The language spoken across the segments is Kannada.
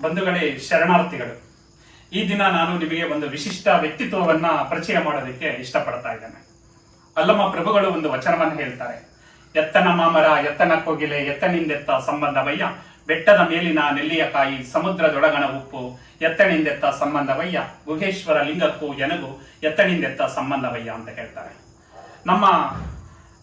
ಬಂಧುಗಳೇ, ಶರಣಾರ್ಥಿಗಳು. ಈ ದಿನ ನಾನು ನಿಮಗೆ ಒಂದು ವಿಶಿಷ್ಟ ವ್ಯಕ್ತಿತ್ವವನ್ನ ಪರಿಚಯ ಮಾಡೋದಕ್ಕೆ ಇಷ್ಟಪಡ್ತಾ ಇದ್ದೇನೆ. ಅಲ್ಲಮ್ಮ ಪ್ರಭುಗಳು ಒಂದು ವಚನವನ್ನು ಹೇಳ್ತಾರೆ. ಎತ್ತನ ಮಾಮರ, ಎತ್ತನ ಕೋಗಿಲೆ, ಎತ್ತನಿಂದೆತ್ತ ಸಂಬಂಧವಯ್ಯ, ಬೆಟ್ಟದ ಮೇಲಿನ ನೆಲ್ಲಿಯ ಕಾಯಿ, ಸಮುದ್ರದೊಳಗಣ ಉಪ್ಪು, ಎತ್ತನಿಂದೆತ್ತ ಸಂಬಂಧವಯ್ಯ, ಗುಹೇಶ್ವರ ಲಿಂಗಕ್ಕೂ ಎನಗು, ಎತ್ತನಿಂದೆತ್ತ ಸಂಬಂಧವಯ್ಯ ಅಂತ ಹೇಳ್ತಾರೆ. ನಮ್ಮ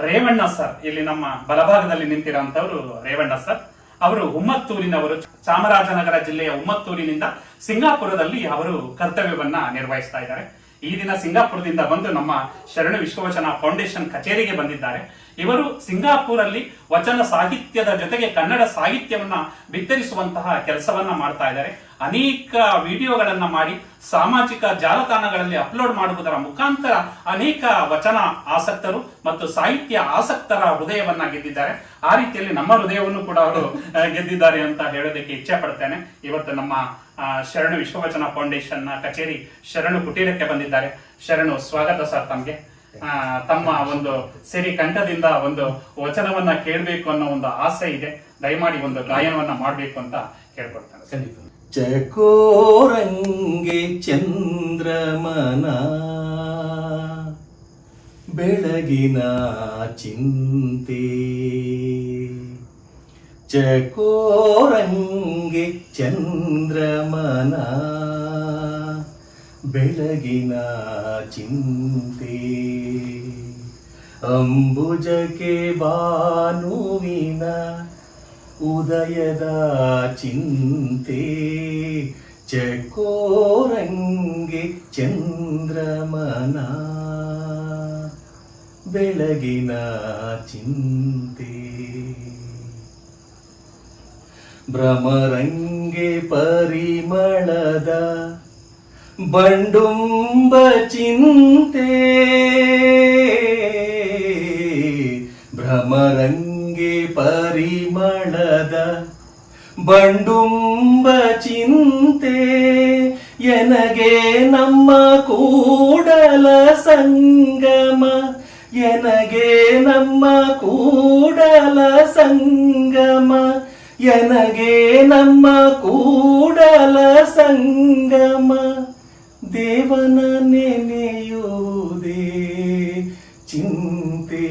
ರೇವಣ್ಣ ಸರ್, ಇಲ್ಲಿ ನಮ್ಮ ಬಲಭಾಗದಲ್ಲಿ ನಿಂತಿರೋಂಥವ್ರು ರೇವಣ್ಣ ಸರ್. ಅವರು ಉಮ್ಮತ್ತೂರಿನವರು. ಚಾಮರಾಜನಗರ ಜಿಲ್ಲೆಯ ಉಮ್ಮತ್ತೂರಿನಿಂದ ಸಿಂಗಾಪುರದಲ್ಲಿ ಅವರು ಕರ್ತವ್ಯವನ್ನ ನಿರ್ವಹಿಸ್ತಾ ಇದ್ದಾರೆ. ಈ ದಿನ ಸಿಂಗಾಪುರದಿಂದ ಬಂದು ನಮ್ಮ ಶರಣ ವಿಶ್ವವಚನ ಫೌಂಡೇಶನ್ ಕಚೇರಿಗೆ ಬಂದಿದ್ದಾರೆ. ಇವರು ಸಿಂಗಾಪುರಲ್ಲಿ ವಚನ ಸಾಹಿತ್ಯದ ಜೊತೆಗೆ ಕನ್ನಡ ಸಾಹಿತ್ಯವನ್ನ ಬಿತ್ತರಿಸುವಂತಹ ಕೆಲಸವನ್ನ ಮಾಡ್ತಾ ಇದ್ದಾರೆ. ಅನೇಕ ವಿಡಿಯೋಗಳನ್ನ ಮಾಡಿ ಸಾಮಾಜಿಕ ಜಾಲತಾಣಗಳಲ್ಲಿ ಅಪ್ಲೋಡ್ ಮಾಡುವುದರ ಮುಖಾಂತರ ಅನೇಕ ವಚನ ಆಸಕ್ತರು ಮತ್ತು ಸಾಹಿತ್ಯ ಆಸಕ್ತರ ಹೃದಯವನ್ನ ಗೆದ್ದಿದ್ದಾರೆ. ಆ ರೀತಿಯಲ್ಲಿ ನಮ್ಮ ಹೃದಯವನ್ನು ಕೂಡ ಅವರು ಗೆದ್ದಿದ್ದಾರೆ ಅಂತ ಹೇಳೋದಕ್ಕೆ ಇಚ್ಛೆ ಪಡ್ತೇನೆ. ಇವತ್ತು ನಮ್ಮ ಶರಣು ವಿಶ್ವವಚನ ಫೌಂಡೇಶನ್ನ ಕಚೇರಿ ಶರಣು ಕುಟೀರಕ್ಕೆ ಬಂದಿದ್ದಾರೆ. ಶರಣು, ಸ್ವಾಗತ ಸರ್ ತಮ್ಗೆ. ತಮ್ಮ ಒಂದು ಸಿರಿ ಕಂಠದಿಂದ ಒಂದು ವಚನವನ್ನ ಕೇಳಬೇಕು ಅನ್ನೋ ಒಂದು ಆಸೆ ಇದೆ. ದಯಮಾಡಿ ಒಂದು ಗಾಯನವನ್ನ ಮಾಡಬೇಕು ಅಂತ ಕೇಳ್ಕೊಡ್ತಾರೆ ಚಕೋರಂಗೆ ಚಂದ್ರಮನ. ಬೆಳಗಿನ ಚಿಂತೆ. ಚಕೋರಂಗೆ ಚಂದ್ರಮನ. ಬೆಳಗಿನ ಚಿಂತೆ. ಅಂಬುಜಕ್ಕೆ ಬಾನುವಿನ ಉದಯದ ಚಿಂತೆ ಚಕೋರಂಗೆ ಚಂದ್ರಮನ. ಬೆಳಗಿನ ಚಿಂತೆ. ಭ್ರಮರಂಗೆ ಪರಿಮಳದ ಬಂಡುಂಬ ಚಿಂತೆ. ಭ್ರಮರಂಗೆ ಪರಿಮಳದ ಬಂಡುಂಬ ಚಿಂತೆ, ಎನಗೆ ನಮ್ಮ ಕೂಡಲ ಸಂಗಮ, ಎನಗೆ ನಮ್ಮ ಕೂಡಲ ಸಂಗಮ, ಎನಗೆ ನಮ್ಮ ಕೂಡಲ ಸಂಗಮ. ದೇವನ ನೆನೆಯುವುದೇ ಚಿಂತೆ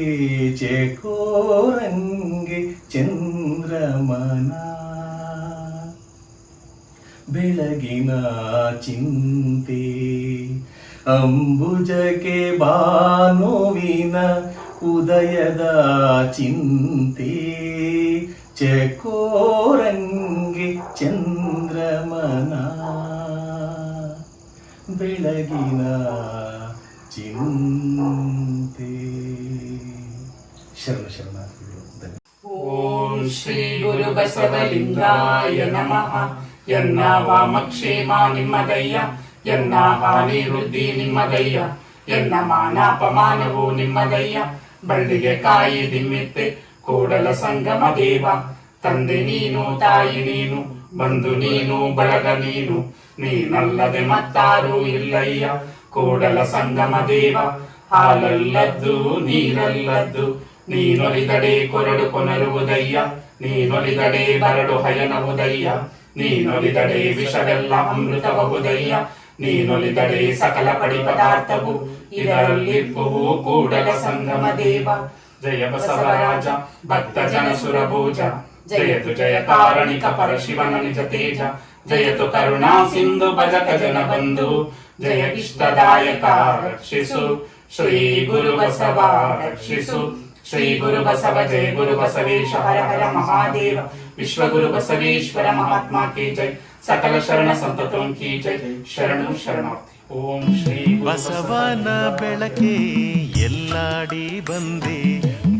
ಚಕೋರಂಗೆ ಚಂದ್ರಮನ ಬೆಳಗಿನ ಚಿಂತೆ ಅಂಬುಜಕ್ಕೆ ಬಾನುವಿನ ಉದಯದ ಚಿಂತೆ ಚಕೋರಂಗೆ ಚಂದ್ರಮನ ಬೆಳಗಿನ ಚಿಂತೆ. ಶರಣ ಶರಣಾರ್ಥಿಗಳು ಓಂ ಶ್ರೀ ಗುರು ಬಸವಲಿಂಗಾಯ ನಮಃ. ಎನ್ನ ವಾಮಕ್ಷೇಮ ನಿಮ್ಮದಯ್ಯ. ಎನ್ನ ಹಾನಿ ವೃದ್ಧಿ ನಿಮ್ಮದಯ್ಯ. ಎನ್ನ ಮಾನಾಪಮಾನೋ ನಿಮ್ಮ ದಯ್ಯ ಬಳ್ಳಿಗೆ ಕಾಯಿ ದಿಮ್ಮಿತ್ತೆ. ಕೂಡಲ ಸಂಗಮ ದೇವ. ತಂದೆ ನೀನು, ತಾಯಿ ನೀನು. ಬಂದು ನೀನು, ಬಳಗ ನೀನು. ನೀನಲ್ಲದೆ ಮತ್ತಾರೂ ಇಲ್ಲಯ್ಯ. ಕೂಡಲ ಸಂಗಮ ದೇವ ಹಾಲಲ್ಲದ್ದು ನೀರಲ್ಲದ್ದು ನೀನೊಲಿದಡೆ ಕೊರಡು ಕೊನರುವುದಯ್ಯ ನೀನೊಲಿದಡೆ ಬರಡು ಹಯನವುದಯ್ಯ ನೀನೊಲಿದಡೆ ವಿಷವೆಲ್ಲ ಅಮೃತಬಹುದಯ್ಯ ನೀನೊಲಿದಡೆ ಸಕಲ ಪಡಿ ಪದಾರ್ಥವು ಇದರಲ್ಲಿರ್ಪುವು ಕೂಡಲ ಸಂಗಮ ದೇವ ಜಯ ಬಸವರಾಜ ಭಕ್ತ ಜನ ಸುರಭೋಜ ಜಯತು ಜಯ ಕಾರಣಿಕ ಪರಶಿವನ ನಿಜ ತೇಜ ಜಯತು ಕರುಣಾ ಸಿಂಧು ಭಜಕ ಜನ ಬಂಧು ಜಯ ಇಷ್ಟದಾಯಕ ರಕ್ಷಿಸು, ಶ್ರೀ ಗುರು ಬಸವ ರಕ್ಷಿಸು, ಶ್ರೀ ಗುರು ಬಸವ ಜಯ ಗುರು ಬಸವೇಶ, ಹರ ಹರ ಮಹಾದೇವ, ವಿಶ್ವ ಗುರು ಬಸವೇಶ್ವರ ಮಹಾತ್ಮ ಕಿ ಜಯ ಸಕಲ ಶರಣ ಸಂತತೋಂ ಕಿ ಜೈ, ಶರಣು ಶರಣಾರ್ಥಿ ಓಂ ಶ್ರೀ ಬಸವನ ಬೆಳಕೆ ಎಲ್ಲಾಡಿ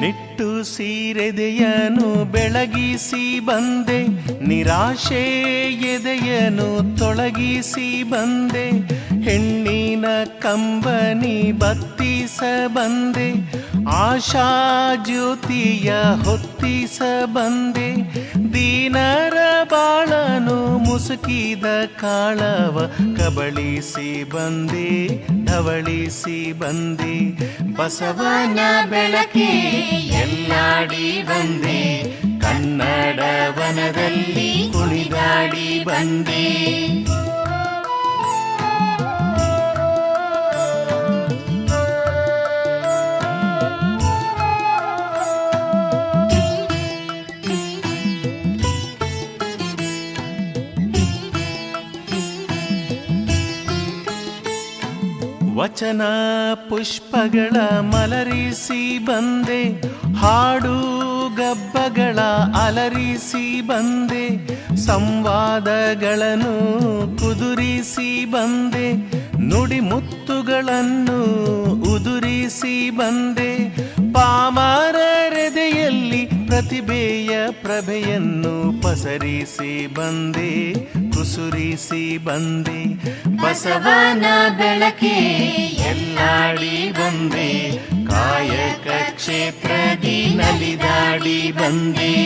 ನಿಟ್ಟು ಸೀರೆದೆಯನು ಬೆಳಗಿಸಿ ಬಂದೆ ನಿರಾಶೆ ಎದೆಯನು ತೊಳಗಿಸಿ ಬಂದೆ ಹೆಣ್ಣಿನ ಕಂಬನಿ ಬತ್ತಿಸ ಬಂದೆ ಆಶಾ ಜ್ಯೋತಿಯ ಹೊತ್ತಿಸ ಬಂದೆ, ದೀನರ ಬಾಳನು ಮುಸುಕಿದ ಕಾಳವ ಕಬಳಿಸಿ ಬಂದೆ, ಧವಳಿಸಿ ಬಂದೆ, ಬಸವನ ಬೆಳಕೆ ಎಲ್ಲಾಡಿ ಬಂದೆ ಕನ್ನಡ ವನದಲ್ಲಿ ಕುಣಿದಾಡಿ ಬಂದೆ. ವಚನ ಪುಷ್ಪಗಳ ಮಲರಿಸಿ ಬಂದೆ, ಹಾಡು ಗಬ್ಬಗಳ ಅಲರಿಸಿ ಬಂದೆ, ಸಂವಾದಗಳನ್ನು ಕುದುರಿಸಿ ಬಂದೆ, ನುಡಿಮುತ್ತುಗಳನ್ನು ಉದುರಿಸಿ ಬಂದೆ. ಪಾಮಾರರೆದೆಯಲ್ಲಿ ಪ್ರತಿಭೆಯ ಪ್ರಭೆಯನ್ನು ಪಸರಿಸಿ ಬಂದೆ. ಕುಸುರಿಸಿ ಬಂದೆ. ಬಸವನ ಬೆಳಕೆ ಎಲ್ಲಾಡಿ ಬಂದೆ. ಕಾಯಕ ಕ್ಷೇತ್ರದಿ ನಲಿದಾಡಿ ಬಂದೆ.